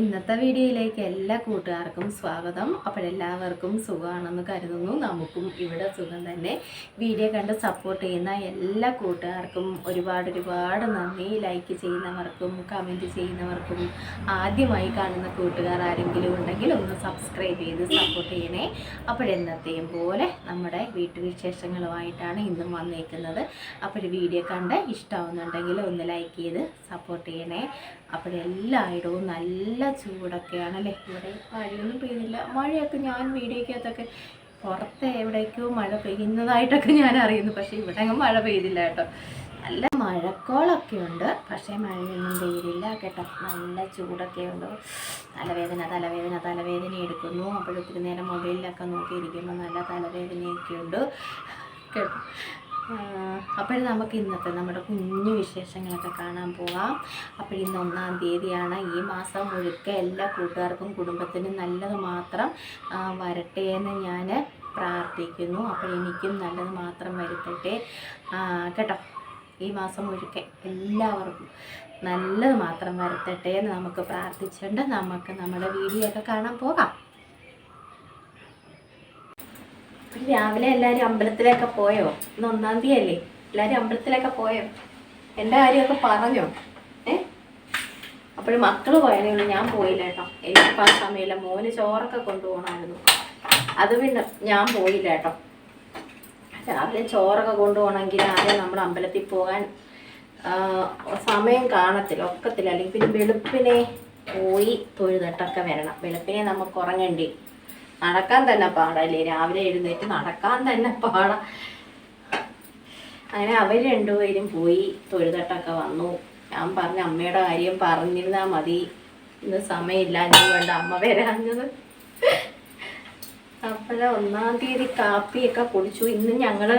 ഇന്നത്തെ വീഡിയോയിലേക്ക് എല്ലാ കൂട്ടുകാർക്കും സ്വാഗതം. അപ്പോൾ എല്ലാവർക്കും സുഖമാണെന്ന് കരുതുന്നു. നമുക്കും ഇവിടെ സുഖം തന്നെ. വീഡിയോ കണ്ട് സപ്പോർട്ട് ചെയ്യുന്ന എല്ലാ കൂട്ടുകാർക്കും ഒരുപാട് ഒരുപാട് നന്ദി. ലൈക്ക് ചെയ്യുന്നവർക്കും കമന്റ് ചെയ്യുന്നവർക്കും ആദ്യമായി കാണുന്ന കൂട്ടുകാർ ആരെങ്കിലും ഉണ്ടെങ്കിൽ ഒന്ന് സബ്സ്ക്രൈബ് ചെയ്ത് സപ്പോർട്ട് ചെയ്യണേ. അപ്പോഴെന്നത്തെയും പോലെ നമ്മുടെ വീട്ടുവിശേഷങ്ങളുമായിട്ടാണ് ഇന്നും വന്നേക്കുന്നത്. അപ്പോൾ വീഡിയോ കണ്ട് ഇഷ്ടമാവുന്നുണ്ടെങ്കിൽ ഒന്ന് ലൈക്ക് ചെയ്ത് സപ്പോർട്ട് ചെയ്യണേ. അപ്പോഴെല്ലായിടവും നല്ല ചൂടൊക്കെയാണല്ലേ? ഇവിടെ മഴയൊന്നും പെയ്യുന്നില്ല. മഴയൊക്കെ ഞാൻ വീഡിയോക്കകത്തൊക്കെ പുറത്തെ എവിടേക്കോ മഴ പെയ്യുന്നതായിട്ടൊക്കെ ഞാൻ അറിയുന്നു. പക്ഷേ ഇവിടെ അങ്ങ് മഴ പെയ്തില്ല കേട്ടോ. നല്ല മഴക്കോളൊക്കെ ഉണ്ട് പക്ഷേ മഴയൊന്നും പെയ്തില്ല കേട്ടോ. നല്ല ചൂടൊക്കെ ഉണ്ട് തലവേദന തലവേദന തലവേദന എടുക്കുന്നു. അപ്പോഴൊത്തിരി നേരം മൊബൈലിലൊക്കെ നോക്കിയിരിക്കുമ്പോൾ നല്ല തലവേദനയൊക്കെ ഉണ്ട് കേട്ടോ. അപ്പോൾ നമുക്ക് ഇന്നത്തെ നമ്മുടെ കുഞ്ഞു വിശേഷങ്ങളൊക്കെ കാണാൻ പോകാം അപ്പോൾ ഇന്ന് ഒന്നാം തീയതിയാണ്. ഈ മാസം മുഴുക്ക എല്ലാ കൂട്ടുകാർക്കും കുടുംബത്തിനും നല്ലത് മാത്രം വരട്ടെ എന്ന് ഞാൻ പ്രാർത്ഥിക്കുന്നു. അപ്പോൾ എനിക്കും നല്ലത് മാത്രം വരുത്തട്ടെ. കേട്ടോ? ഈ മാസം മുഴുക്ക എല്ലാവർക്കും നല്ലത് മാത്രം വരുത്തട്ടെ എന്ന് നമുക്ക് പ്രാർത്ഥിച്ചുകൊണ്ട് നമുക്ക് നമ്മുടെ വീഡിയോ ഒക്കെ കാണാൻ പോകാം. രാവിലെ എല്ലാരും അമ്പലത്തിലൊക്കെ പോയോ? ഇന്ന് ഒന്നാം തീയതി അല്ലേ എല്ലാരും അമ്പലത്തിലൊക്കെ പോയോ? എന്റെ കാര്യമൊക്കെ പറഞ്ഞോ? ഏ? അപ്പോഴും മക്കൾ പോയാലേ ഞാൻ പോയില്ല കേട്ടോ. എനിക്കിപ്പോൾ ആ സമയമില്ല. മോന് ചോറൊക്കെ കൊണ്ടുപോകണമായിരുന്നു. അത് പിന്നെ ഞാൻ പോയില്ല കേട്ടോ. രാവിലെ ചോറൊക്കെ കൊണ്ടുപോകണമെങ്കിൽ ആദ്യം നമ്മൾ അമ്പലത്തിൽ പോകാൻ സമയം കാണത്തില്ല ഒക്കത്തില്ല. അല്ലെങ്കിൽ പിന്നെ വെളുപ്പിനെ പോയി തൊഴുതട്ടൊക്കെ വരണം. വെളുപ്പിനെ നമുക്ക് ഉറങ്ങേണ്ടി നടക്കാൻ തന്നെ പാടല്ലേ? രാവിലെ എഴുന്നേറ്റ് നടക്കാൻ തന്നെ പാട. അങ്ങനെ അവർ രണ്ടുപേരും പോയി തൊഴുതട്ടൊക്കെ വന്നു. ഞാൻ പറഞ്ഞ അമ്മയുടെ കാര്യം പറഞ്ഞിരുന്നാൽ മതി. ഇന്ന് സമയമില്ല എന്നുകൊണ്ട് അമ്മ വരാഞ്ഞത്. അപ്പോഴെ ഒന്നാം തീയതി കാപ്പിയൊക്കെ കുടിച്ചു. ഇന്ന് ഞങ്ങൾ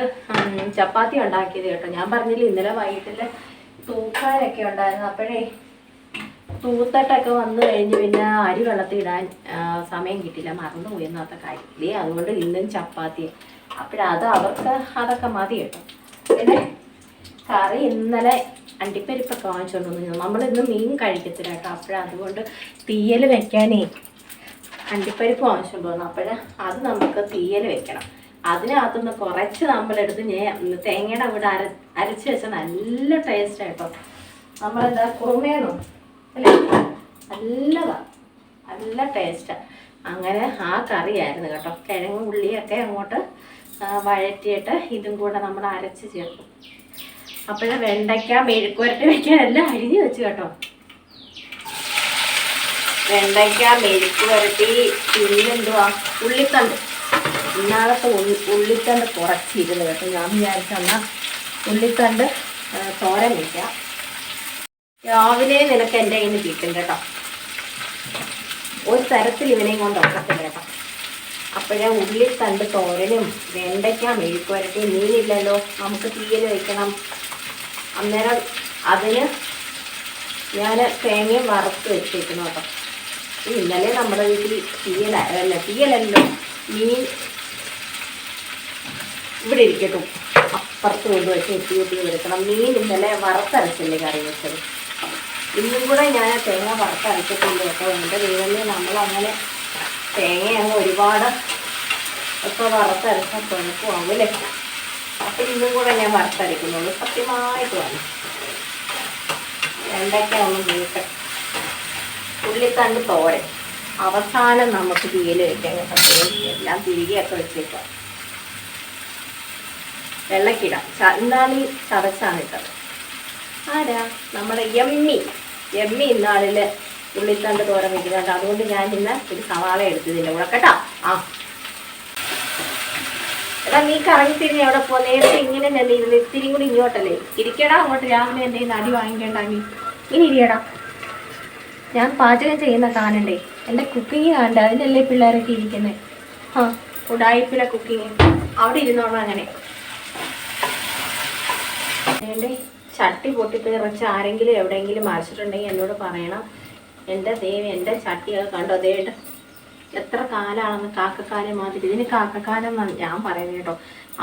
ചപ്പാത്തി ഉണ്ടാക്കിയത് കേട്ടോ. ഞാൻ പറഞ്ഞില്ല ഇന്നലെ വൈകിട്ടിൽ തൂക്കാനൊക്കെ ഉണ്ടായിരുന്നു. അപ്പോഴേ തൂത്തട്ടൊക്കെ വന്നു കഴിഞ്ഞ് പിന്നെ അരി വെള്ളത്തിൽ ഇടാൻ സമയം കിട്ടില്ല മറന്നുപോയി എന്നാത്ത കാര്യത്തിൽ. അതുകൊണ്ട് ഇന്നും ചപ്പാത്തി. അപ്പോഴത് അവർക്ക് അതൊക്കെ മതി കേട്ടോ. പിന്നെ കറി ഇന്നലെ അണ്ടിപ്പരിപ്പൊക്കെ വാങ്ങിച്ചുകൊണ്ട് വന്നു നമ്മൾ ഇന്ന് മീൻ കഴിക്കത്തില്ല കേട്ടോ. അപ്പോഴതുകൊണ്ട് തീയൽ വെക്കാനേ അണ്ടിപ്പരിപ്പ് വാങ്ങിച്ചുകൊണ്ട് വന്നു. അപ്പോഴ അത് നമുക്ക് തീയൽ വെക്കണം. അതിനകത്തുനിന്ന് കുറച്ച് നമ്മളെടുത്ത് ഞാൻ തേങ്ങയുടെ കൂടെ അര അരച്ച് വെച്ചാൽ നല്ല ടേസ്റ്റ് ആയിട്ടോ നമ്മളെന്താ കുറുമേന്നോ അല്ലേ? നല്ലതാണ് നല്ല ടേസ്റ്റാണ് അങ്ങനെ ആ കറിയായിരുന്നു കേട്ടോ. കിഴങ്ങും ഉള്ളിയൊക്കെ അങ്ങോട്ട് വഴറ്റിയിട്ട് ഇതും കൂടെ നമ്മൾ അരച്ച് ചേർക്കും. അപ്പോഴേ വെണ്ടയ്ക്ക മെഴുക്കുരട്ടി വയ്ക്കാൻ എല്ലാം അരിഞ്ഞ് വെച്ച് കേട്ടോ. വെണ്ടയ്ക്ക മെഴുക്ക് വരട്ടി പിന്നെന്തുവാ ഉള്ളിത്തണ്ട്. ഇന്നാളത്തെ ഉള്ളി ഉള്ളിത്തണ്ട് കുറച്ചിരുന്നു കേട്ടോ. ഞാൻ വിചാരിച്ചെന്നാ ഉള്ളിത്തണ്ട് തോരൻ വയ്ക്കാം രാവിലെ നിനക്ക് എന്റെ കയ്യിൽ നിന്ന് കിട്ടും കേട്ടോ. ഒരു തരത്തിൽ ഇവനെയും കൊണ്ട് ഒക്കത്തില്ല കേട്ടോ. അപ്പോഴേ ഉള്ളിത്തണ്ട് തോരനും വെണ്ടയ്ക്ക മെഴുക്ക് വരട്ടെ മീനില്ലല്ലോ. നമുക്ക് തീയൽ വയ്ക്കണം അന്നേരം അതിന് ഞാൻ തേങ്ങയും വറുത്ത് വെച്ചേക്കുന്നു കേട്ടോ. ഇന്നലെ നമ്മുടെ വീട്ടിൽ തീയല അല്ല തീയലല്ലോ. മീൻ ഇവിടെ ഇരിക്കട്ടും. അപ്പുറത്ത് കൊണ്ടുവച്ച് എത്തി കൂട്ടി എടുക്കണം മീൻ ഇന്നലെ വറുത്തരച്ചല്ലേ കറി വെച്ചത്? ഇന്നും കൂടെ ഞാൻ തേങ്ങ വറുത്തരച്ചിട്ടുണ്ട് കേട്ടോ. എന്റെ ദൈവമേ നമ്മളങ്ങനെ തേങ്ങ അങ്ങ് ഒരുപാട് ഒക്കെ വറുത്തരച്ച കുഴപ്പമാവും അല്ലേ അപ്പം ഇന്നും കൂടെ ഞാൻ വറുത്തരയ്ക്കുന്നുള്ളൂ സത്യമായിട്ട് വേണം വെണ്ടയ്ക്ക ഒന്ന് ഉള്ളിത്തണ്ട് തോരൻ. അവസാനം നമുക്ക് തീയിൽ വെക്കാൻ കേട്ടോ. എല്ലാം തിരികെയൊക്കെ വെച്ചേക്കാം വെള്ളക്കിടാം. ചന്താണി ചതച്ചാണ് ഇട്ടത്. ആരാ? നമ്മുടെ എമ്മി എമ്മി ഇന്നാളിൽ ഉള്ളിത്തണ്ട് തോരൻ വെക്കുന്നുണ്ട്. അതുകൊണ്ട് ഞാൻ ഇന്ന് ഒരു സവാള എടുത്തതിന്റെ കൂടെ കേട്ടോ. ആ. എടാ നീ കറങ്ങി എവിടെ പോ? നേരത്തെ ഇങ്ങനെ തന്നെ ഇരുന്ന് ഇത്തിരി കൂടി ഇങ്ങോട്ടല്ലേ? ഇരിക്കടാ അങ്ങോട്ട്. രാവിലെ എന്തെങ്കിലും നടി വാങ്ങിക്കേണ്ട നീ? ഇനി ഇരിയടാ. ഞാൻ പാചകം ചെയ്യുന്ന കാണണ്ടേ എന്റെ കുക്കിങ് കാണണ്ട അതിനല്ലേ പിള്ളേരൊക്കെ ഇരിക്കുന്നത് ആ ഉടായ്പിലെ കുക്കിങ് അവിടെ ഇരുന്നോളാം അങ്ങനെ. ചട്ടി പൊട്ടിത്തെറിച്ച് ആരെങ്കിലും എവിടെയെങ്കിലും മറിച്ചിട്ടുണ്ടെങ്കിൽ എന്നോട് പറയണം. എന്റെ ദേവി എന്റെ ചട്ടിയൊക്കെ കണ്ടോ? ദേട്ട് എത്ര കാലമാണെന്ന് കാക്കക്കാലം മാതിരി. ഇതിന് കാക്കക്കാലം എന്നാണ് ഞാൻ പറയുന്നത് കേട്ടോ.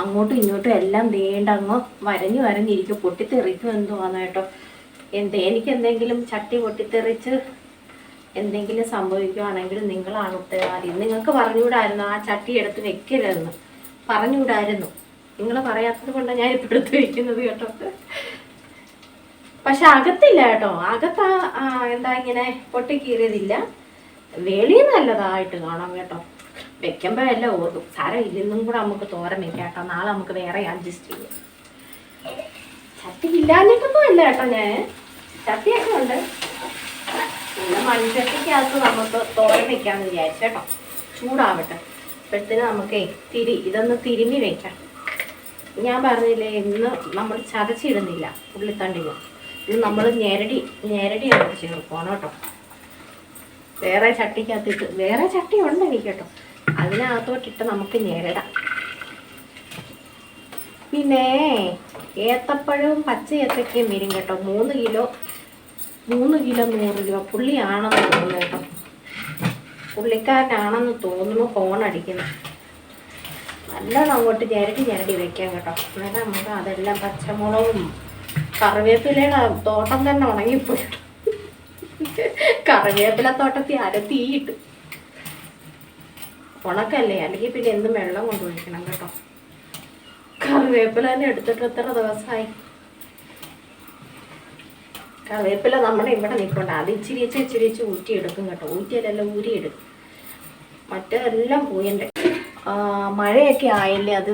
അങ്ങോട്ടും ഇങ്ങോട്ടും എല്ലാം ദേണ്ടങ്ങ് വരഞ്ഞു വരഞ്ഞിരിക്കും. പൊട്ടിത്തെറിക്കും എന്തുവാന്ന് കേട്ടോ. എന്ത് എനിക്ക് എന്തെങ്കിലും ചട്ടി പൊട്ടിത്തെറിച്ച് എന്തെങ്കിലും സംഭവിക്കുവാണെങ്കിൽ നിങ്ങളാണ് ഉത്തരവാദി നിങ്ങൾക്ക് പറഞ്ഞുകൂടായിരുന്നു ആ ചട്ടി എടുത്ത് വെക്കരുതെന്ന്. പറഞ്ഞുകൂടായിരുന്നു. നിങ്ങൾ പറയാത്തത് കൊണ്ടാണ് ഞാൻ ഇപ്പോഴത്തെ വയ്ക്കുന്നത് കേട്ടോ. പക്ഷെ അകത്തില്ല കേട്ടോ. അകത്ത് എന്താ ഇങ്ങനെ പൊട്ടിക്കീറിയതില്ല. വെളി നല്ലതായിട്ട് കാണാം കേട്ടോ. വെക്കുമ്പോഴെല്ലാം ഓർക്കും. സാരം ഇന്നും കൂടെ നമുക്ക് തോരൻ വെക്കാം കേട്ടോ. നാളെ നമുക്ക് വേറെ അഡ്ജസ്റ്റ് ചെയ്യാം. ചട്ടി ഇല്ലാഞ്ഞിട്ടൊന്നും അല്ല കേട്ടോ ഞാൻ. ചട്ടിയൊക്കെ ഉണ്ട്. പിന്നെ മൺചട്ടിക്കകത്ത് നമുക്ക് തോരൻ വെക്കാമെന്ന് വിചാരിച്ചു കേട്ടോ. ചൂടാവട്ടെ. അപ്പോഴത്തേന് നമുക്ക് തിരി ഇതൊന്ന് തിരുമ്മി വെക്കാം. ഞാൻ പറഞ്ഞില്ലേ ഇന്ന് നമ്മൾ ചതച്ചിടുന്നില്ല. ഉള്ളിത്തണ്ടിന്. ഇത് നമ്മൾ ഞെരടി ഞെരടി അങ്ങോട്ട് ചേർക്കണം കേട്ടോ. വേറെ ചട്ടിക്കകത്തിട്ട് വേറെ ചട്ടി ഉണ്ട് എനിക്ക് കേട്ടോ അതിനകത്തോട്ടിട്ട് നമുക്ക് ഞെരടാം. പിന്നെ ഏത്തപ്പഴവും പച്ച ഏത്തക്കയും വരും കേട്ടോ. മൂന്ന് കിലോ മൂന്ന് കിലോ നൂറ് രൂപ. പുള്ളിയാണെന്ന് തോന്നുന്നു കേട്ടോ. പുള്ളിക്കാരനാണെന്ന് തോന്നുന്നു ഫോൺ അടിക്കുന്നു. നല്ലോണം അങ്ങോട്ട് ഞരടി ഞരടി വെക്കാം കേട്ടോ. അന്നേരം നമുക്ക് അതെല്ലാം പച്ചമുളകും കറിവേപ്പിലയുടെ തോട്ടം തന്നെ ഉണങ്ങിപ്പോയി. കറിവേപ്പില തോട്ടത്തിൽ അര തീയിട്ട് ഉണക്കല്ലേ? അല്ലെങ്കിൽ പിന്നെ എന്തും വെള്ളം കൊണ്ട് ഒഴിക്കണം കേട്ടോ. കറിവേപ്പില തന്നെ എടുത്തിട്ട് എത്ര ദിവസമായി? കറിവേപ്പില നമ്മുടെ ഇവിടെ നിൽക്കണ്ട അത് ഇച്ചിരി ഇച്ചിരി ഇച്ചിരി ഊറ്റിയെടുക്കും കേട്ടോ. ഊരി ഊരിയെടുക്കും. മറ്റെല്ലാം പോയിന്റെ മഴയൊക്കെ ആയില്ലേ അത്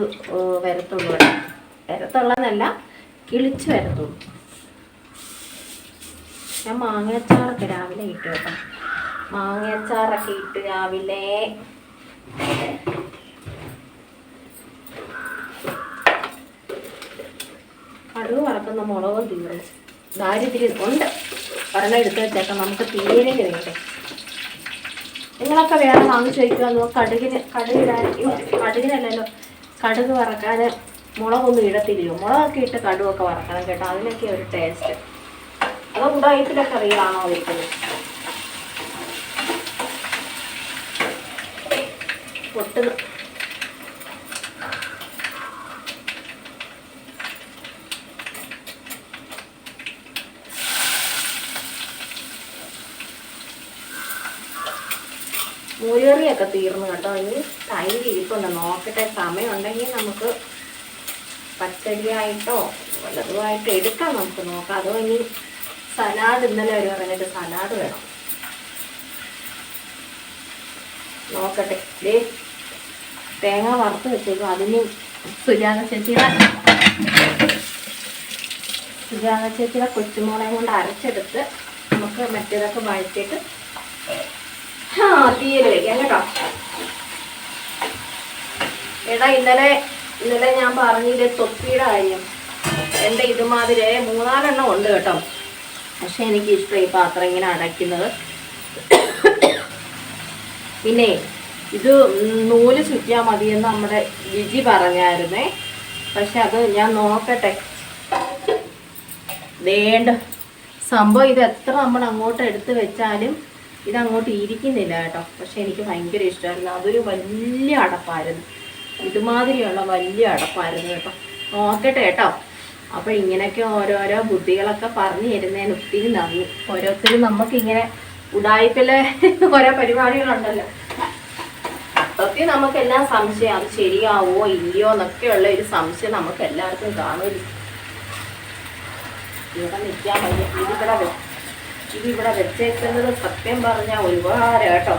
വരത്തുള്ളൂ വരത്തുള്ളതല്ല കിളിച്ച് വരത്തുള്ളൂ ഞാൻ മാങ്ങയച്ചാറൊക്കെ രാവിലെ ഇട്ട് കേട്ടോ. മാങ്ങയച്ചാറൊക്കെ ഇട്ട് രാവിലെ കടുവ് വറക്കുന്ന മുളകും തീരും. ദാരിദ്ര്യം ഉണ്ട്. ഒരെണ്ണം എടുത്ത് വെച്ചേക്കാം. നമുക്ക് തീരെ വേണ്ടേ നിങ്ങളൊക്കെ വേറെ വാങ്ങിച്ചു വയ്ക്കുക കടുകിന് കടുകിടാൻ കടുകിനല്ലല്ലോ. കടുക് വറക്കാൻ മുളകൊന്നും ഇടത്തില്ലയോ? മുളകൊക്കെ ഇട്ട് കടുവൊക്കെ വറക്കണം കേട്ടോ. അതിനൊക്കെ ഒരു ടേസ്റ്റ് അതോ ഉടായിപ്പിലൊക്കെ അറിയാണോ വെക്കുന്നത്? പൊട്ടുന്നു. മൂരികറിയൊക്കെ തീർന്നു കേട്ടോ. ഇനി തൈര് ഇരിപ്പുണ്ട്. നോക്കട്ടെ. സമയമുണ്ടെങ്കിൽ നമുക്ക് പച്ചടിയായിട്ടോ വല്ലതുമായിട്ടോ എടുക്കാം നമുക്ക് നോക്കാം. അതോ ഇനി സലാഡ് ഇന്നലെ ഒരു പറഞ്ഞിട്ട് സലാഡ് വേണം. നോക്കട്ടെ. ദേ തേങ്ങ വറുത്ത് വെച്ചേക്കും. അതിന് സുജാത ചേച്ചിയുടെ സുജാത ചേച്ചിയുടെ കൊച്ചുമോളെ കൊണ്ട് അരച്ചെടുത്ത് നമുക്ക് മറ്റേതൊക്കെ വഴറ്റിയിട്ട് ആ തീയൽ വെക്കാം കേട്ടോ. എടാ ഇന്നലെ ഇന്നലെ ഞാൻ പറഞ്ഞില്ലേ തൊപ്പിയുടെ കാര്യം. എന്റെ ഇതുമാതിരി മൂന്നാലെണ്ണം ഉണ്ട് കേട്ടോ. പക്ഷെ എനിക്ക് ഇഷ്ടം ഈ പാത്രം ഇങ്ങനെ അടയ്ക്കുന്നത്. പിന്നെ ഇത് നൂൽ ചുറ്റിയാൽ മതിയെന്ന് നമ്മുടെ രുചി പറഞ്ഞായിരുന്നേ. പക്ഷെ അത് ഞാൻ നോക്കട്ടെ. വേണ്ട. സംഭവം ഇത് എത്ര നമ്മൾ അങ്ങോട്ട് എടുത്ത് വെച്ചാലും ഇത് അങ്ങോട്ട് ഇരിക്കുന്നില്ല കേട്ടോ. പക്ഷെ എനിക്ക് ഭയങ്കര ഇഷ്ടമായിരുന്നു. അതൊരു വലിയ അടപ്പായിരുന്നു. ഇതുമാതിരിയുള്ള വലിയ അടപ്പായിരുന്നു കേട്ടോ. നോക്കട്ടെ കേട്ടോ. അപ്പോൾ ഇങ്ങനെയൊക്കെ ഓരോരോ ബുദ്ധികളൊക്കെ പറഞ്ഞു തരുന്നതിന് ഒത്തിരി നന്ദി. ഓരോരുത്തരും നമുക്കിങ്ങനെ ഉടായ്പൽ ഓരോ പരിപാടികളുണ്ടല്ലോ. സത്യം നമുക്കെല്ലാം സംശയം. അത് ശരിയാവോ ഇല്ലയോ എന്നൊക്കെയുള്ള ഒരു സംശയം നമുക്ക് എല്ലാവർക്കും കാണുമല്ലോ ഇവിടെ നിൽക്കാൻ വയ്യ. ഇതിവിടെ ഇതിവിടെ വെച്ചേക്കുന്നത് സത്യം പറഞ്ഞാൽ ഒരുപാട് കേട്ടോ.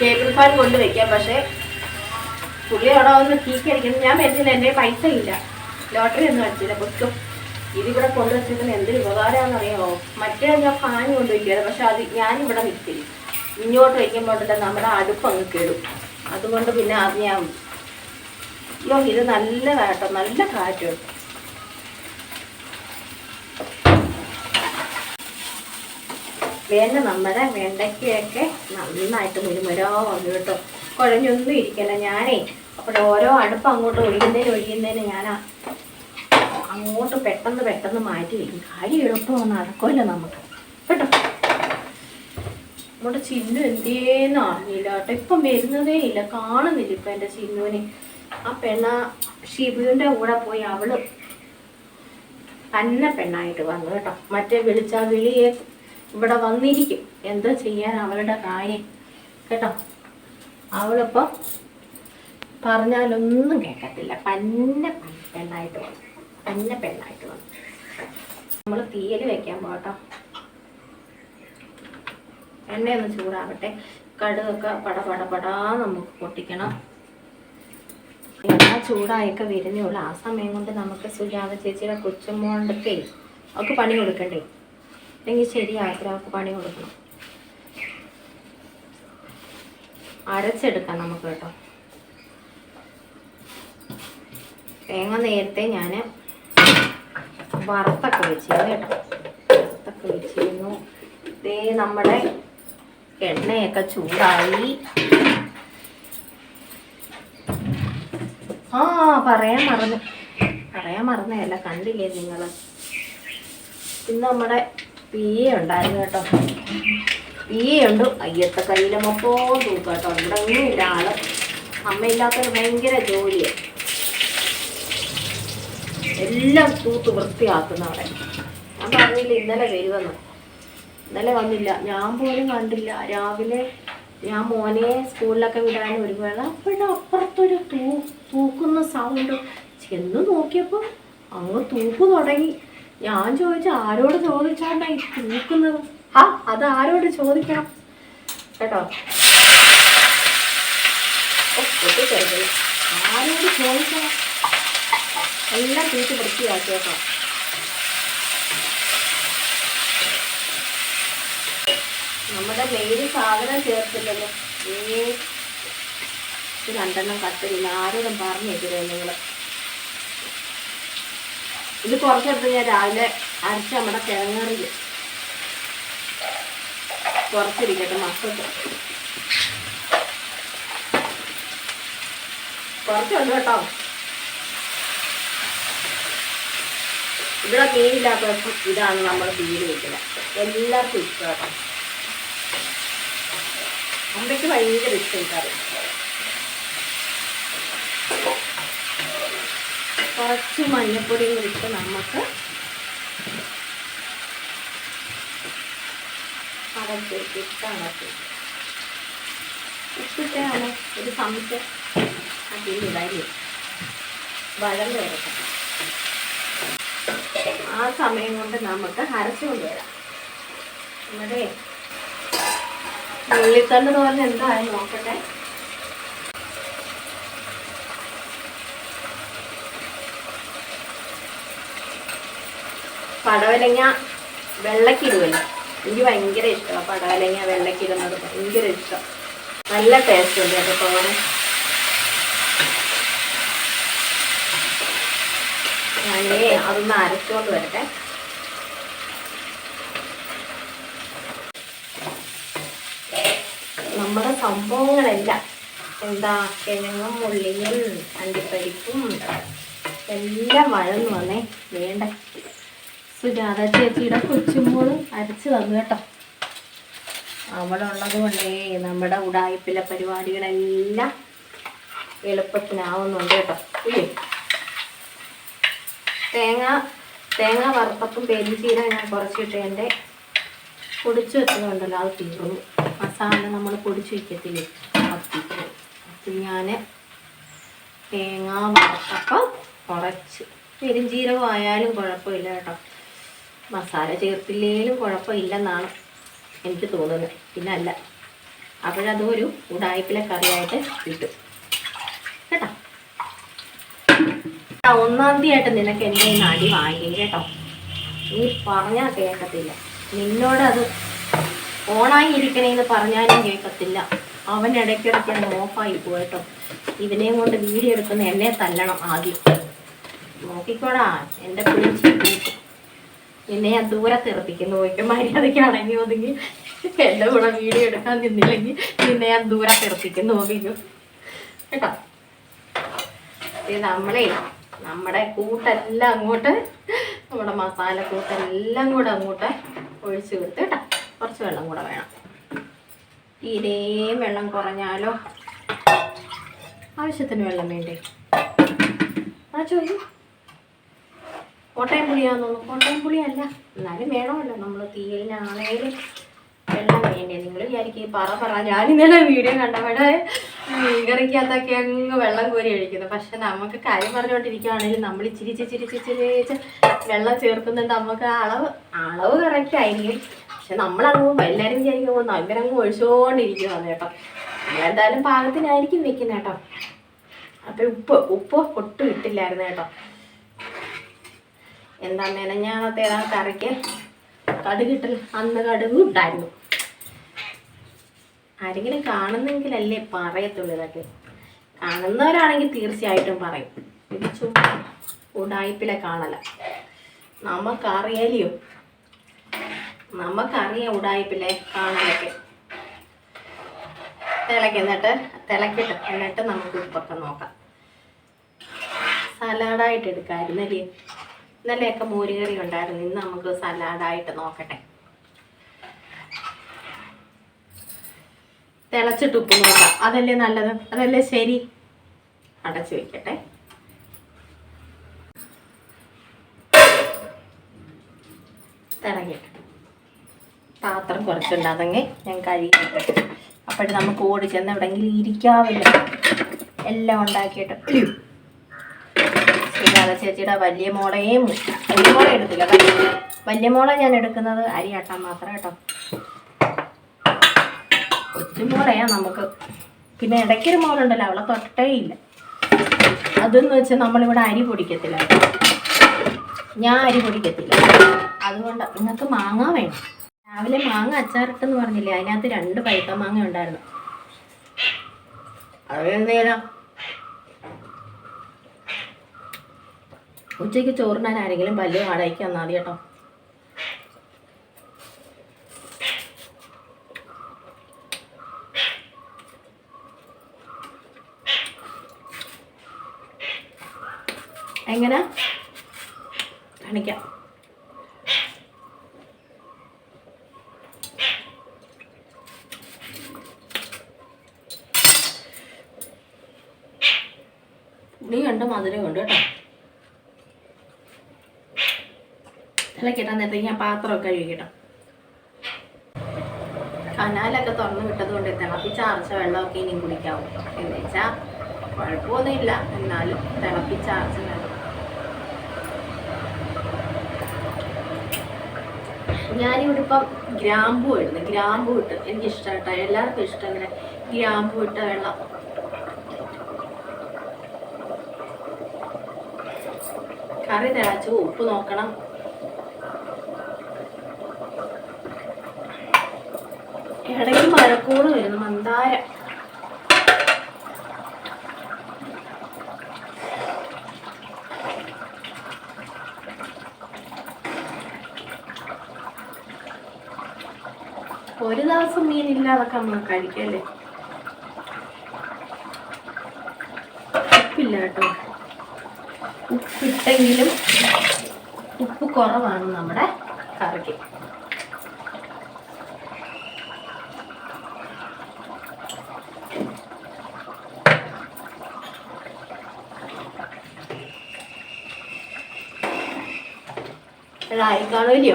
ടേബിൾ ഫാൻ കൊണ്ട് വെക്കാം പക്ഷേ പുള്ളി അവിടെ വന്ന് കീക്കടിക്കുന്നത് ഞാൻ വരുന്നില്ല എന്റെ പൈസ ഇല്ല. ലോട്ടറി ഒന്നും അടിച്ചില്ല. പൊട്ടും ഇതിവിടെ കൊണ്ടുവച്ചിരുന്ന എന്തൊരു ഉപകാരമാണെന്നറിയാമോ മറ്റേ ഞാൻ ഫാൻ കൊണ്ടുവയ്ക്കരുത് പക്ഷെ അത് ഞാനിവിടെ നിൽക്കില്ല ഇങ്ങോട്ട് വയ്ക്കുമ്പോഴത്തെ നമ്മുടെ അടുപ്പ് അങ്ങ് കേടും. അതുകൊണ്ട് പിന്നെ അത് ഞാൻ അയ്യോ ഇത് നല്ല കാട്ടോ. നല്ല കാറ്റ് വേണ്ട നമ്മുടെ വെണ്ടയ്ക്കയൊക്കെ നന്നായിട്ട് മുരുമരോ വന്നു കേട്ടോ. കുഴഞ്ഞൊന്നും ഇരിക്കല്ല ഞാനേ അപ്പോൾ ഓരോ അടുപ്പ് അങ്ങോട്ട് ഒഴിയുന്നതിന് ഒഴിയുന്നതിന് ഞാൻ അങ്ങോട്ട് പെട്ടെന്ന് പെട്ടെന്ന് മാറ്റി വയ്ക്കും കാര്യം എളുപ്പം നടക്കുമല്ലോ നമുക്ക്. കേട്ടോ? നമ്മുടെ ചിന്നു എന്തേന്ന് അറിഞ്ഞില്ല കേട്ടോ. ഇപ്പം വരുന്നതേ ഇല്ല. കാണുന്നില്ല ഇപ്പം എന്റെ ചിന്നുവിനെ. ആ പെണ്ണ ഷിബുവിന്റെ കൂടെ പോയി അവൾ തന്നെ പെണ്ണായിട്ട് വന്നു കേട്ടോ. മറ്റേ വിളിച്ച വിളിയെ ഇവിടെ വന്നിരിക്കും. എന്താ ചെയ്യാൻ അവളുടെ കാര്യം. കേട്ടോ? അവളിപ്പോൾ പറഞ്ഞാലൊന്നും കേൾക്കത്തില്ല. പന്ന പെണ്ണായിട്ട് വന്നു. പന്ന പെണ്ണായിട്ട് വന്നു. നമ്മൾ തീയൽ വെക്കാൻ പോട്ടോ എണ്ണയൊന്ന് ചൂടാവട്ടെ. കടുകൊക്കെ പട പട പടാ നമുക്ക് പൊട്ടിക്കണം. എണ്ണ ചൂടായൊക്കെ വരുന്നേ ആ സമയം കൊണ്ട് നമുക്ക് സുജാത ചേച്ചിയുടെ കൊച്ചുമോണ്ടൊക്കെ അവൾക്ക് പണി കൊടുക്കണ്ടേ? അല്ലെങ്കിൽ ശരിയാകത്തില്ല അവൾക്ക് പണി കൊടുക്കണം. അരച്ചെടുക്കാം നമുക്ക് കേട്ടോ. തേങ്ങ നേരത്തെ ഞാൻ വറുത്തൊക്കെ വെച്ചിരുന്നു കേട്ടോ. വറുത്തൊക്കെ വെച്ചിരുന്നു. ഇതേ നമ്മുടെ എണ്ണയൊക്കെ ചൂടായി. ആ പറയാൻ മറന്നു. പറയാൻ മറന്നതല്ല കണ്ടില്ലേ നിങ്ങൾ ഇന്ന് നമ്മുടെ പീ ഉണ്ടായിരുന്നു കേട്ടോ. പിയുണ്ട് അയ്യത്തെ കയ്യിലെ മൊത്തവും തൂക്കാട്ടോ. അങ്ങനെ ഇല്ല. ആൾ അമ്മയില്ലാത്തൊരു ഭയങ്കര ജോലിയാണ് എല്ലാം തൂത്ത് വൃത്തിയാക്കുന്ന അവിടെ. ഞാൻ പറഞ്ഞില്ല ഇന്നലെ വരുമെന്ന് ഇന്നലെ വന്നില്ല. ഞാൻ പോലും കണ്ടില്ല. രാവിലെ ഞാൻ മോനെ സ്കൂളിലൊക്കെ വിടാൻ ഒരുപാട് അപ്പോഴും അപ്പുറത്തൊരു തൂ തൂക്കുന്ന സൗണ്ട് ചെന്ന് നോക്കിയപ്പോൾ അങ്ങ് തൂക്ക് തുടങ്ങി. ഞാൻ ചോദിച്ചു ആരോട് ചോദിച്ചാണ്ടായി തൂക്കുന്നത്? ആ അത് ആരോട് ചോദിക്കണം? കേട്ടോ. ആരോട് ചോദിക്കണം? എല്ലാം തീറ്റ് വൃത്തിയാക്കി കേട്ടോ. നമ്മുടെ മെയിൻ സാധനം ചേർത്തില്ലല്ലോ ഈ രണ്ടെണ്ണം കത്തില്ല ആരോടും പറഞ്ഞേക്കരുത് നിങ്ങൾ? ഇത് കുറച്ചെടുത്ത് ഞാൻ രാവിലെ അരച്ച് നമ്മുടെ കിഴങ്ങറിൽ കുറച്ചിരിക്കട്ടെ മക്കൾക്ക്. കുറച്ചുണ്ട് കേട്ടോ. ഇവിടെ മീനില്ലാത്തവർക്കും ഇതാണ് നമ്മൾ തീര് വെക്കുന്നത് എല്ലാവർക്കും ഇഷ്ടം കേട്ടോ അമ്മയ്ക്ക് ഭയങ്കര ഇഷ്ടം കറി. കുറച്ച് മഞ്ഞപ്പൊടിയും കൂടി ഇട്ട് നമുക്ക് അടച്ചു ഉപ്പിട്ടാണ് ഒരു സംശയം അതിലിടായി വഴന്ന് വരട്ടെ. ആ സമയം കൊണ്ട് നമുക്ക് അരച്ചുകൊണ്ട് വരാം നമ്മുടെ ഉള്ളിത്തണ്ട് തോരൻ എന്തായാലും നോക്കട്ടെ. പടവലങ്ങ വെള്ളക്കിടുവല്ലോ. എനിക്ക് ഭയങ്കര ഇഷ്ടമാണ് പടവലങ്ങ വെള്ളക്കിടുന്നത് ഭയങ്കര ഇഷ്ടം. നല്ല ടേസ്റ്റ് ഉണ്ട് അത് തോരൻ ഞാനേ അതൊന്ന് അരച്ചുകൊണ്ട് വരട്ടെ. നമ്മുടെ സംഭവങ്ങളെല്ലാം എന്താ കിഴങ്ങും ഉള്ളിയും അണ്ടിപ്പരിപ്പും എല്ലാം വഴന്നു വന്നേ. വേണ്ട? സുജാത ചേച്ചിയുടെ കൊച്ചുമോളും അരച്ച് വന്നു കേട്ടോ. അവിടെ ഉള്ളത് കൊണ്ടേ നമ്മുടെ ഉടായ്പിലെ പരിപാടികളെല്ലാം എളുപ്പത്തിനാവുന്നുണ്ട് കേട്ടോ. ഇല്ലേ? തേങ്ങ തേങ്ങ വറുത്തപ്പം പെരിഞ്ചീര ഞാൻ കുറച്ചിട്ട് എന്റെ പൊടിച്ച് വെച്ചതുണ്ടല്ലോ അത് തീർന്നു. മസാല നമ്മൾ പൊടിച്ച് വയ്ക്കത്തില്ലേ അത് ഞാൻ തേങ്ങ വറുത്തപ്പം കുറച്ച്. പെരിഞ്ചീരകം ആയാലും കുഴപ്പമില്ല കേട്ടോ. മസാല ചേർത്തില്ലേലും കുഴപ്പമില്ലെന്നാണ് എനിക്ക് തോന്നുന്നത്. പിന്നെ അല്ല അപ്പോഴതും ഒരു ഉടായ്പിലെ കറിയായിട്ട് കിട്ടും. കേട്ടോ? ഒന്നാം തീയതി നിനക്ക് എന്റെ നടി വാങ്ങിക്കും കേട്ടോ. നീ പറഞ്ഞാൽ കേൾക്കത്തില്ല. നിന്നോടത് ഓണായി ഇരിക്കണേന്ന് പറഞ്ഞാലും കേൾക്കത്തില്ല. അവൻ ഇടയ്ക്കിടയ്ക്ക് ഓഫായി പോയിട്ടോ ഇവനെയും കൊണ്ട് വീഡിയോ എടുക്കുന്ന എന്നെ തല്ലണം ആദ്യം. നോക്കിക്കോടാ എന്റെ പിടിച്ച് നിന്നെ ഞാൻ ദൂരെ തെറപ്പിക്കുന്നു. പോയിട്ട് മര്യാദയ്ക്ക് അടങ്ങി ഒതുങ്ങി. എന്റെ കൂടെ വീഡിയോ എടുക്കാൻ നിന്നില്ലെങ്കിൽ നിന്നെ ഞാൻ ദൂരെ തെറപ്പിക്കുന്നു നോക്കിക്കും കേട്ടോ? നമ്മളെ നമ്മുടെ കൂട്ടെല്ലാം അങ്ങോട്ട് നമ്മുടെ മസാല കൂട്ടെല്ലാം കൂടെ അങ്ങോട്ട് ഒഴിച്ച് കൊടുത്ത് കേട്ടോ. കുറച്ച് വെള്ളം കൂടെ വേണം. തീരേം വെള്ളം കുറഞ്ഞാലോ? ആവശ്യത്തിന് വെള്ളം വേണ്ടേ? ആ ചോദിക്കും. കോട്ടയം പുളിയാന്ന് തോന്നുന്നു കോട്ടയം പുളിയല്ല എന്നാലും വേണമല്ലോ നമ്മൾ തീയലിനാണേലും വെള്ളം വേണ്ടേ? നിങ്ങൾ വിചാരിക്കും പറ പറ. ഞാൻ ഇന്നലെ വീഡിയോ കണ്ടവിടെ മീൻകറിക്കകത്തൊക്കെ അങ്ങ് വെള്ളം കോരി ഒഴിക്കുന്നത് പക്ഷെ നമുക്ക് കാര്യം പറഞ്ഞുകൊണ്ടിരിക്കുകയാണെങ്കിൽ നമ്മൾ ഇച്ചിരി ഇച്ചിരി ഇച്ചിരി വെള്ളം ചേർക്കുന്നുണ്ട് നമുക്ക് അളവ് അളവ് കറക്റ്റ് ആയിരിക്കും. പക്ഷെ നമ്മളങ്ങ് എല്ലാവരും വിചാരിക്കുമ്പോൾ നഗരങ്ങ് ഒഴിച്ചുകൊണ്ടിരിക്കുകയാണ് കേട്ടോ. എന്തായാലും പാകത്തിനായിരിക്കും വെക്കുന്നത് കേട്ടോ. അപ്പൊ ഉപ്പ് ഉപ്പ് ഒട്ടും ഇട്ടില്ലായിരുന്നു കേട്ടോ. എന്താ മെനഞ്ഞാണത്തെ ആ കറിക്ക് കടുകിട്ടൽ അന്ന് കടുക് ഉണ്ടായിരുന്നു ആരെങ്കിലും കാണുന്നെങ്കിലല്ലേ പറയത്തുള്ളൂ ഇതൊക്കെ. കാണുന്നവരാണെങ്കിൽ തീർച്ചയായിട്ടും പറയും. ഇത് ഉടായ്പിലെ കാണല. നമുക്കറിയാലിയോ? നമുക്കറിയാം ഉടായ്പിലെ കാണലൊക്കെ. തിളക്കി എന്നിട്ട് തിളക്കിട്ട് എന്നിട്ട് നമുക്ക് ഉപ്പൊക്കെ നോക്കാം. സലാഡായിട്ട് എടുക്കാമായിരുന്നല്ലേ ഇന്നലെയൊക്കെ മോരുകറി ഉണ്ടായിരുന്നു. ഇന്ന് നമുക്ക് സലാഡായിട്ട് നോക്കട്ടെ. തിളച്ചിട്ട് ഉപ്പ് നോക്കാം. അതല്ലേ നല്ലത്? അതല്ലേ ശരി? അടച്ചു വെക്കട്ടെ. തിളങ്ങിയിട്ട് പാത്രം കുറച്ചുണ്ടാതെങ്കിൽ ഞാൻ കഴുകിയിട്ട് അപ്പോഴും നമുക്ക് ഓടി ചെന്ന് എവിടെയെങ്കിലും ഇരിക്കാവില്ല എല്ലാം ഉണ്ടാക്കിയിട്ട്. ശ്രീരാധ ചേച്ചിയുടെ വലിയ മോളെയും വലിയ മോള എടുത്തില്ല വലിയ മോള ഞാൻ എടുക്കുന്നത് അരി ആട്ടാൻ മാത്രം കേട്ടോ. കൊച്ചുമോളെയാ നമുക്ക്. പിന്നെ ഇടയ്ക്കൊരു മോളുണ്ടല്ലോ അവളെ തൊട്ടേ ഇല്ല. അതെന്ന് വെച്ച് നമ്മളിവിടെ അരി പൊടിക്കത്തില്ല. ഞാൻ അരി പൊടിക്കത്തില്ല. അതുകൊണ്ട് നിങ്ങൾക്ക് മാങ്ങ വേണം. രാവിലെ മാങ്ങ അച്ചാറിട്ടെന്ന് പറഞ്ഞില്ലേ അതിനകത്ത് രണ്ട് പഴുത്ത മാങ്ങ ഉണ്ടായിരുന്നു. അതെന്തേലും ഉച്ചയ്ക്ക് ചോറിനാൻ ആരെങ്കിലും പല്ല് വാടകയ്ക്ക് തന്നാൽ മതി കേട്ടോ. എങ്ങനെ കാണിക്കാം പുളി കണ്ട് മധുരം ഉണ്ട് കേട്ടോ തിളക്കിട്ടാ നേരത്തേക്ക് ഞാൻ പാത്രമൊക്കെ കഴുകിട്ടോ കനാലൊക്കെ തുറന്ന് വിട്ടത് കൊണ്ട് തിളപ്പി ചാർച്ച വെള്ളമൊക്കെ ഇനിയും കുടിക്കാവും. എന്ന് വെച്ചാൽ കുഴപ്പമൊന്നുമില്ല. എന്നാലും തിളപ്പി ചാർച്ച വെള്ളം ഞാനിവിടെ ഇപ്പം ഗ്രാമ്പു ഇടുന്നു. ഗ്രാമ്പു ഇട്ട് എനിക്ക് ഇഷ്ടമായിട്ടോ എല്ലാവർക്കും ഇഷ്ടം ഇങ്ങനെ ഗ്രാമ്പു ഇട്ട വെള്ളം. കറി തിളച്ചു ഉപ്പ് നോക്കണം. ഇടയ്ക്ക് മഴക്കൂട് വരുന്നു മന്ദാര. ഒരു ദിവസം മീനില്ലാതൊക്കെ നമ്മൾ കഴിക്കല്ലേ ഉപ്പില്ല കേട്ടോ. ഉപ്പിട്ടെങ്കിലും ഉപ്പ് കുറവാണ് നമ്മുടെ കറിക്ക്. ഇതായി കാണുമല്ലോ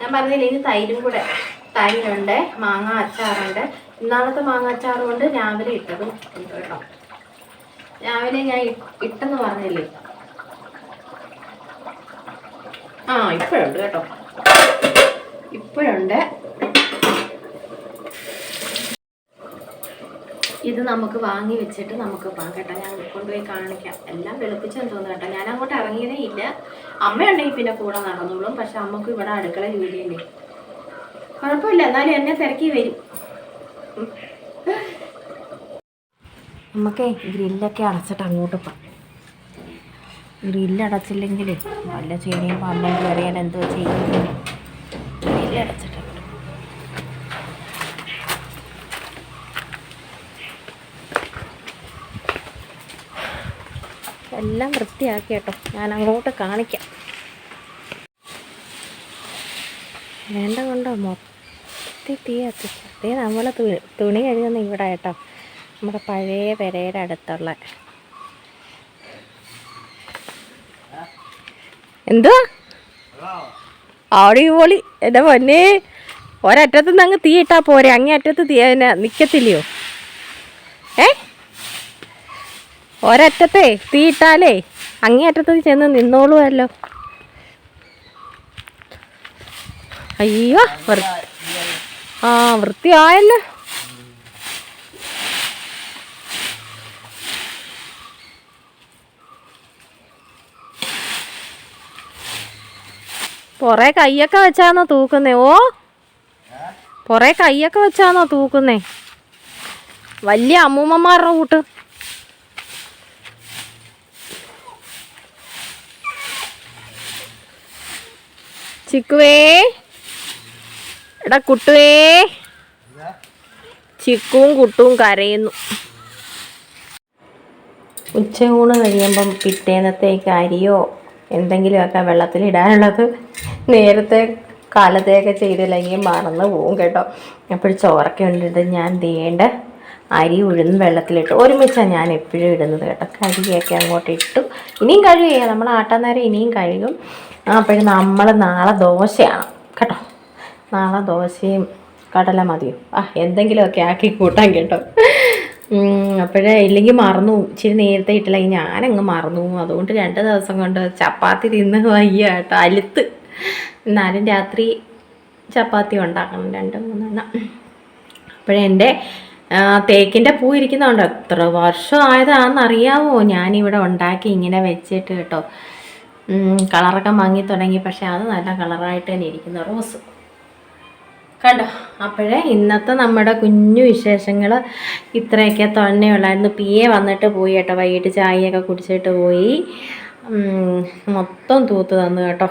ഞാൻ പറഞ്ഞില്ല ഇനി തൈരും കൂടെ തൈരുണ്ട് മാങ്ങ അച്ചാറുണ്ട്. ഇന്നാളത്തെ മാങ്ങ അച്ചാറും കൊണ്ട് രാവിലെ ഇട്ടതും ഉണ്ട് കേട്ടോ. രാവിലെ ഞാൻ ഇട്ടെന്ന് പറഞ്ഞില്ലേ? ആ ഇപ്പോഴുണ്ട് കേട്ടോ. ഇപ്പോഴുണ്ട്. ഇത് നമുക്ക് വാങ്ങി വെച്ചിട്ട് നമുക്ക് പോകാം കേട്ടോ ഞാൻ കൊണ്ടുപോയി കാണിക്കാം. എല്ലാം വെളുപ്പിച്ചെന്ന് തോന്നുന്നു കേട്ടോ ഞാൻ അങ്ങോട്ട് ഇറങ്ങിയതേ ഇല്ല. അമ്മയുണ്ടെങ്കിൽ പിന്നെ കൂടെ നടന്നോളും പക്ഷെ അമ്മയ്ക്ക് ഇവിടെ അടുക്കള ജോലിയല്ലേ കുഴപ്പമില്ല എന്നാലും എന്നെ തിരക്കി വരും. നമുക്കേ ഗ്രില്ലൊക്കെ അടച്ചിട്ട് അങ്ങോട്ട് പോകാം. ഗ്രില്ലടച്ചില്ലെങ്കിൽ വല്ല ചേനയും പാമ്പും കയറിയാൽ എന്തോ ചെയ്യും ഗ്രില്ല് അടച്ചിട്ട് അങ്ങോട്ട് പോകാം. എല്ലാം വൃത്തിയാക്കി കേട്ടോ ഞാൻ അങ്ങോട്ട് കാണിക്കാം. വേണ്ട കൊണ്ടോ മൊത്തി തീ കത്തിച്ചു അതേ നമ്മൾ തുണി കഴുകുന്ന ഇവിടെ കേട്ടോ. നമ്മുടെ പഴയ പെരയുടെ അടുത്തുള്ള. എന്തുവാ? അടിപൊളി എന്റെ പൊന്നെ. ഒരറ്റത്തുനിന്ന് അങ്ങ് തീ ഇട്ടാ പോരെ. അങ്ങേ അറ്റത്ത് തീ നിൽക്കത്തില്ലയോ ഏ? ഒരറ്റത്തെ തീ ഇട്ടാലേ അങ്ങേ ചെന്ന് നിന്നോളുമല്ലോ അയ്യോ ആ വൃത്തിയായല്ലോ. പൊറേ കയ്യൊക്കെ വെച്ചാന്നോ തൂക്കുന്നേ? ഓ പൊറേ കയ്യൊക്കെ വെച്ചാന്നോ തൂക്കുന്നേ? വലിയ അമ്മൂമ്മമാരുടെ കൂട്ട്. ചിക്കുവേ. എടാ കുട്ടുവേ. ചിക്കുവും കുട്ടുവും കരയുന്നു. ഉച്ചയൂണ് കഴിയുമ്പം പിറ്റേന്നത്തേക്ക് അരിയോ എന്തെങ്കിലുമൊക്കെ വെള്ളത്തിൽ ഇടാനുള്ളത് നേരത്തെ കാലത്തെയൊക്കെ ചെയ്തില്ലെങ്കിൽ മറന്നു പോവും കേട്ടോ. അപ്പോൾ ചോറൊക്കെ ഉണ്ടിട്ട് ഞാൻ ദേണ്ട അരി ഉഴുന്ന് വെള്ളത്തിലിട്ട് ഒരുമിച്ചാണ് ഞാൻ എപ്പോഴും ഇടുന്നത് കേട്ടോ. കഴുകിയൊക്കെ അങ്ങോട്ട് ഇട്ടു. ഇനിയും കഴുകുക നമ്മൾ ആട്ടാൻ നേരം ഇനിയും കഴുകും അപ്പോഴും നമ്മൾ നാളെ ദോശയാണ്. കേട്ടോ. നാളെ ദോശയും കടല മതിയോ? ആ എന്തെങ്കിലുമൊക്കെ ആക്കി കൂട്ടാൻ കേട്ടോ. അപ്പോഴേ ഇല്ലെങ്കിൽ മറന്നു. ഇച്ചിരി നേരത്തെ ഇട്ടില്ലെങ്കിൽ ഞാനങ്ങ് മറന്നു. അതുകൊണ്ട് രണ്ട് ദിവസം കൊണ്ട് ചപ്പാത്തി തിന്ന് വയ്യ കേട്ടോ. അലുത്ത്. എന്നാലും രാത്രി ചപ്പാത്തി ഉണ്ടാക്കണം. രണ്ട് മൂന്നെണ്ണം. അപ്പോഴേ എന്റെ ആ, തേക്കിന്റെ പൂ ഇരിക്കുന്നുണ്ട്. എത്ര വർഷം ആയതാണെന്നറിയാവോ ഞാനിവിടെ ഉണ്ടാക്കി ഇങ്ങനെ വെച്ചിട്ട് കേട്ടോ. കളറൊക്കെ മങ്ങി തുടങ്ങി. പക്ഷെ അത് നല്ല കളറായിട്ട് തന്നെ ഇരിക്കുന്നു. റോസ്. കണ്ടോ? അപ്പോഴേ ഇന്നത്തെ നമ്മുടെ കുഞ്ഞു വിശേഷങ്ങൾ ഇത്രയൊക്കെ തന്നെയുള്ളായിരുന്നു പി എ വന്നിട്ട് പോയി കേട്ടോ. വൈകിട്ട് ചായയൊക്കെ കുടിച്ചിട്ട് പോയി. മൊത്തം തൂത്ത് തന്നു കേട്ടോ.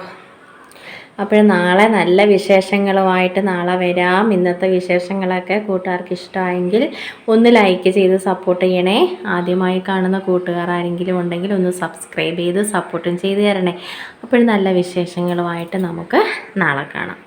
അപ്പോൾ നാളെ നല്ല വിശേഷങ്ങളുമായിട്ട് നാളെ വരാം. ഇന്നത്തെ വിശേഷങ്ങളൊക്കെ കൂട്ടുകാർക്ക് ഇഷ്ടമായെങ്കിൽ ഒന്ന് ലൈക്ക് ചെയ്ത് സപ്പോർട്ട് ചെയ്യണേ. ആദ്യമായി കാണുന്ന കൂട്ടുകാർ ആരെങ്കിലും ഉണ്ടെങ്കിൽ ഒന്ന് സബ്സ്ക്രൈബ് ചെയ്ത് സപ്പോർട്ടും ചെയ്ത് തരണേ. അപ്പോൾ നല്ല വിശേഷങ്ങളുമായിട്ട് നമുക്ക് നാളെ കാണാം.